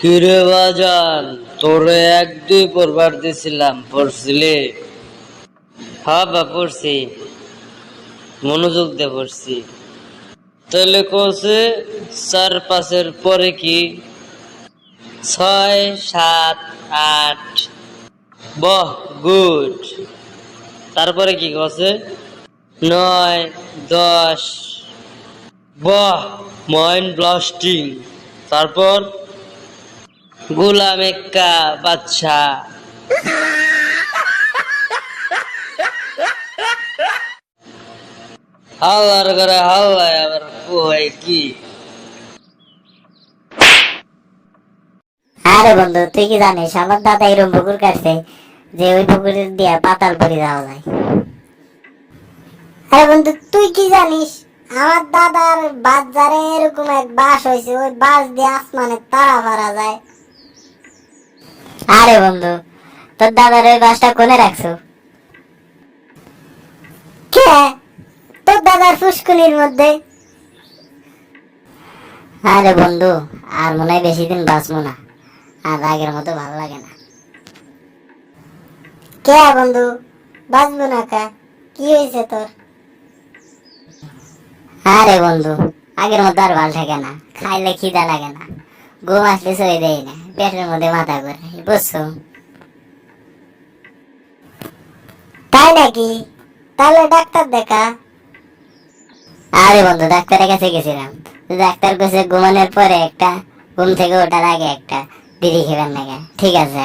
কিরে বাজান, তোরে এক দুই পড়বার দিছিলাম, পড়ছিলি? হ্যাঁ বা, পড়ছি। মনোযোগ দিয়ে পড়ছি। তাহলে কছে চার পাঁচের পরে কি? ছয়, সাত, আট। বহ, গুড। তারপরে কি কছে নয়, দশ। বাহ, মাইন্ড ব্লাস্টিং। তারপর? গোলাম এক্কা বাচ্চা হাওয়ার ঘরে হাওয়ায় আবার কোহাই কি? আরে বন্ধু, তুই কি জানিস, আমার দাদা এরকম পুকুর কাটছে যে ওই পুকুর দিয়া পাতাল পরি যাওয়া যায়। আরে বন্ধু, তুই কি জানিস, আমার দাদার বাজারে এরকম এক বাস হয়েছে ওই বাস দিয়ে আসমানে তারা মারা যায়। আরে বন্ধু তোর দাদার ওই বাসটা কোনে রাখছো? কে? তোর দাদার ফুসকুনির মধ্যে? আরে বন্ধু আর মনে হয় বেশি দিন বাঁচবো না আর আগের মতো ভালো লাগে না। কে বন্ধু? বাঁচবো না কা? কি হয়েছে তোর? আরে বন্ধু আগের মতো আর ভালো থাকে না খাইলে খিদা লাগে না ঘুম আসলে সই দেয় না পেটের মধ্যে মাথা করে বুঝছ তাই নাকি? তাহলে ডাক্তার দেখা। আরে বন্ধু, ডাক্তারের কাছে গেছিলাম। ডাক্তার কাছে ঘুমানোর পরে একটা, ঘুম থেকে ওঠার আগে একটা। দিদি খেবেন নাকি ঠিক আছে।